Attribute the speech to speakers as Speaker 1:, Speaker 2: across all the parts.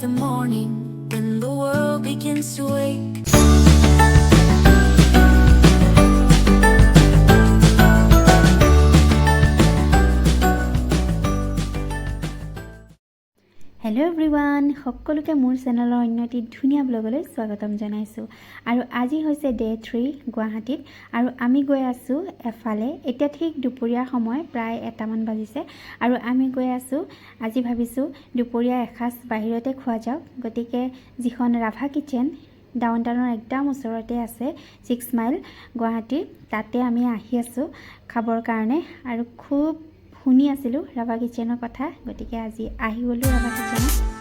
Speaker 1: the morning when the world begins to wake. Everyone সকলোকে মোৰ চেনেলৰ অন্য এটি ধুনীয়া ব্লগলৈ স্বাগতম জনাইছোঁ। আৰু আজি হৈছে ডে থ্ৰী গুৱাহাটীত আৰু আমি গৈ আছোঁ এফালে। এতিয়া ঠিক দুপৰীয়াৰ সময় প্ৰায় এটামান বাজিছে। আৰু আমি গৈ আছোঁ আজি ভাবিছোঁ দুপৰীয়া এসাঁজ বাহিৰতে খোৱা যাওক। গতিকে যিখন ৰাভা কিটচেন ডাউন টাউনৰ একদম ওচৰতে আছে ছিক্স মাইল গুৱাহাটীৰ তাতে আমি আহি আছোঁ খাবৰ কাৰণে। আৰু খুব শুনি আছিলোঁ ৰাভা কিটচেনৰ কথা গতিকে আজি আহি গ'লোঁ ৰাভা কিটচেনত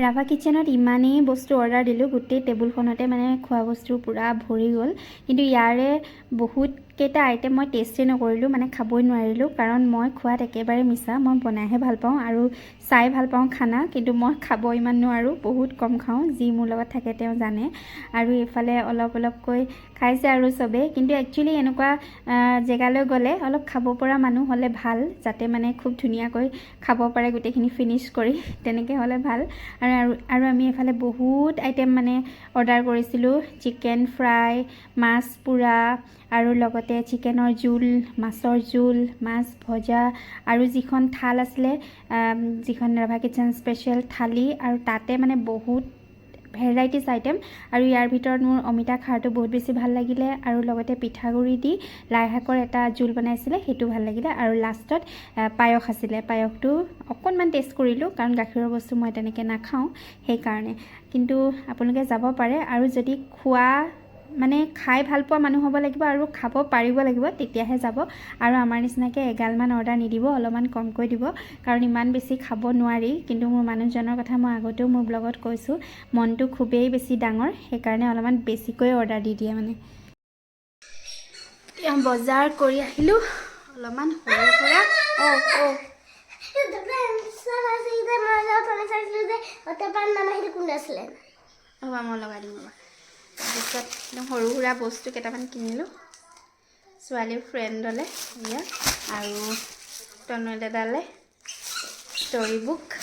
Speaker 1: ৰাভা কিটচেনত ইমানেই বস্তু অৰ্ডাৰ দিলোঁ গোটেই টেবুলখনতে মানে খোৱা বস্তু পূৰা ভৰি গ'ল। কিন্তু ইয়াৰে বহুতকেইটা আইটেম মই টেষ্টেই নকৰিলোঁ মানে খাবই নোৱাৰিলোঁ কাৰণ মই খোৱাত একেবাৰে মিছা। মই বনাইহে ভাল পাওঁ আৰু চাই ভাল পাওঁ খানা কিন্তু মই খাব ইমান নোৱাৰোঁ বহুত কম খাওঁ যি মোৰ লগত থাকে তেওঁ জানে। আৰু এইফালে অলপ অলপকৈ খাইছে আৰু চবেই। কিন্তু একচুৱেলি এনেকুৱা জেগালৈ গ'লে অলপ খাব পৰা মানুহ হ'লে ভাল যাতে মানে খুব ধুনীয়াকৈ খাব পাৰে গোটেইখিনি ফিনিছ কৰি তেনেকৈ হ'লে ভাল। আৰু আৰু আমি এইফালে বহুত আইটেম মানে অৰ্ডাৰ কৰিছিলোঁ। চিকেন ফ্ৰাই মাছ পোৰা আৰু লগতে চিকেনৰ জোল মাছৰ জোল মাছ ভজা আৰু যিখন থাল আছিলে যিখন ৰাভা কিটচেন স্পেচিয়েল থালি আৰু তাতে মানে বহুত ভেৰাইটিজ আইটেম আৰু ইয়াৰ ভিতৰত মোৰ অমিতা খাৰটো বহুত বেছি ভাল লাগিলে আৰু লগতে পিঠাগুড়ি দি লাই শাকৰ এটা জোল বনাইছিলে সেইটো ভাল লাগিলে। আৰু লাষ্টত পায়স আছিলে। পায়সটো অকণমান টেষ্ট কৰিলোঁ কাৰণ গাখীৰৰ বস্তু মই তেনেকৈ নাখাওঁ সেইকাৰণে। কিন্তু আপোনালোকে যাব পাৰে আৰু যদি খোৱা মানে খাই ভাল পোৱা মানুহ হ'ব লাগিব আৰু খাব পাৰিব লাগিব তেতিয়াহে যাব। আৰু আমাৰ নিচিনাকৈ এগালমান অৰ্ডাৰ নিদিব অলপমান কমকৈ দিব কাৰণ ইমান বেছি খাব নোৱাৰি। কিন্তু মোৰ মানুহজনৰ কথা মই আগতেও মোৰ ব্লগত কৈছোঁ মনটো খুবেই বেছি ডাঙৰ সেইকাৰণে অলপমান বেছিকৈ অৰ্ডাৰ দি দিয়ে মানে। বজাৰ কৰি আহিলোঁ অলপমান মই লগাই দিম ৰ'বা তাৰপিছত একদম সৰু সুৰা বস্তু কেইটামান কিনিলোঁ। ছোৱালীৰ ফ্ৰেণ্ডলে আৰু তনু দাদালে ষ্টৰি বুক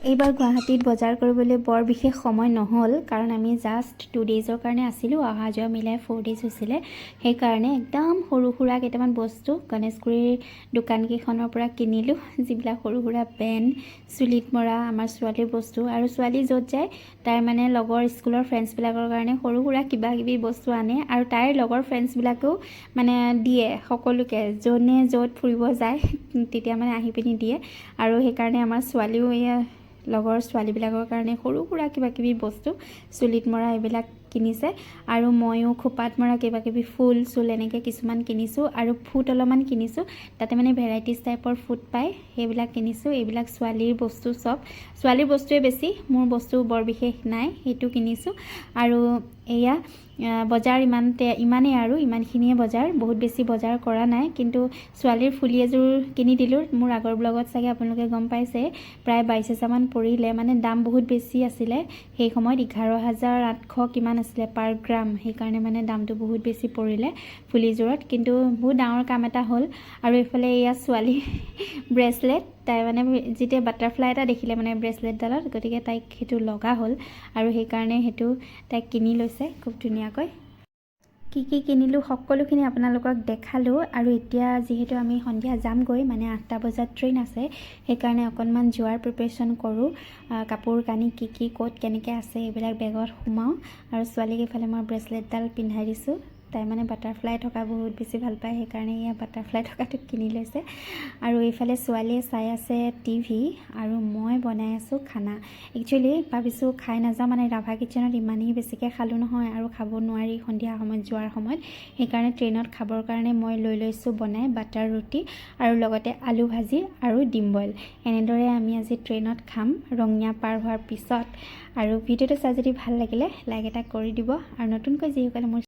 Speaker 1: এইবাৰ গুৱাহাটীত বজাৰ কৰিবলৈ বৰ বিশেষ সময় নহ'ল কাৰণ আমি জাষ্ট টু ডেইজৰ কাৰণে আছিলোঁ। অহা যোৱা মিলাই ফ'ৰ ডেইজ হৈছিলে। সেইকাৰণে একদম সৰু সুৰা কেইটামান বস্তু গণেশগুৰিৰ দোকানকেইখনৰ পৰা কিনিলোঁ। যিবিলাক সৰু সুৰা পেন চুলিত মৰা আমাৰ ছোৱালীৰ বস্তু। আৰু ছোৱালী য'ত যায় তাইৰ মানে লগৰ স্কুলৰ ফ্ৰেণ্ডছবিলাকৰ কাৰণে সৰু সুৰা কিবা কিবি বস্তু আনে। আৰু তাইৰ লগৰ ফ্ৰেণ্ডছবিলাকেও মানে দিয়ে সকলোকে। যোনে য'ত ফুৰিব যায় তেতিয়া মানে আহি পিনি দিয়ে। আৰু সেইকাৰণে আমাৰ ছোৱালীও এয়া লগৰ ছোৱালীবিলাকৰ কাৰণে সৰু সুৰা কিবা কিবি বস্তু চুলিত মৰা এইবিলাক কিনিছে। আৰু ময়ো খোপাত মৰা কিবা কিবি ফুল চুল এনেকৈ কিছুমান কিনিছোঁ আৰু ফুট অলপমান কিনিছোঁ। তাতে মানে ভেৰাইটিজ টাইপৰ ফুট পায় সেইবিলাক কিনিছোঁ। এইবিলাক ছোৱালীৰ বস্তু চব। ছোৱালীৰ বস্তুৱে বেছি মোৰ বস্তু বৰ বিশেষ নাই সেইটো কিনিছোঁ। আৰু এয়া বজাৰ ইমানতে ইমানেই আৰু ইমানখিনিয়ে বজাৰ বহুত বেছি বজাৰ কৰা নাই কিন্তু ছোৱালীৰ ফুলি এযোৰ কিনি দিলোঁ মোৰ আগৰ ব্লগত চাগে আপোনালোকে গম পাইছে প্ৰায় বাইছ হাজাৰমান পৰিলে মানে দাম বহুত বেছি আছিলে সেই সময়ত এঘাৰ হাজাৰ আঠশ কিমান আছিলে পাৰ গ্ৰাম সেইকাৰণে মানে দামটো বহুত বেছি পৰিলে ফুলিযোৰত কিন্তু বহুত ডাঙৰ কাম এটা হ'ল আৰু এইফালে এয়া ছোৱালী ব্ৰেচলেট তাই মানে যেতিয়া বাটাৰফ্লাই এটা দেখিলে মানে ব্ৰেচলেটডালত গতিকে তাইক সেইটো লগা হ'ল আৰু সেইকাৰণে সেইটো তাইক কিনি লৈছে। খুব ধুনীয়াকৈ। কি কি কিনিলোঁ সকলোখিনি আপোনালোকক দেখালোঁ আৰু এতিয়া যিহেতু আমি সন্ধিয়া যামগৈ মানে আঠটা বজাত ট্ৰেইন আছে সেইকাৰণে অকণমান যোৱাৰ প্ৰিপেৰেশ্যন কৰোঁ। কাপোৰ কানি কি কি ক'ত কেনেকৈ আছে এইবিলাক বেগত সোমাওঁ। আৰু ছোৱালীক এইফালে মই ব্ৰেচলেটডাল পিন্ধাই দিছোঁ। তাই মানে বাটাৰফ্লাই থকা বহুত বেছি ভাল পায় সেইকাৰণে এয়া বাটাৰফ্লাই থকাটো কিনি লৈছে। আৰু এইফালে ছোৱালীয়ে চাই আছে টিভি আৰু মই বনাই আছোঁ খানা। একচুৱেলি ভাবিছোঁ খাই নাযাওঁ মানে ৰাভা কিটচেনত ইমানেই বেছিকৈ খালোঁ নহয় আৰু খাব নোৱাৰি সন্ধিয়া সময়ত যোৱাৰ সময়ত। সেইকাৰণে ট্ৰেইনত খাবৰ কাৰণে মই লৈ লৈছোঁ বনাই বাটাৰ ৰুটি আৰু লগতে আলু ভাজি আৰু ডিম বইল। এনেদৰে আমি আজি ট্ৰেইনত খাম। ৰঙিয়া পাৰ হোৱাৰ পিছত। আৰু ভিডিঅ'টো চাই যদি ভাল লাগিলে লাইক এটা কৰি দিব। আৰু নতুনকৈ যিসকলে মোৰ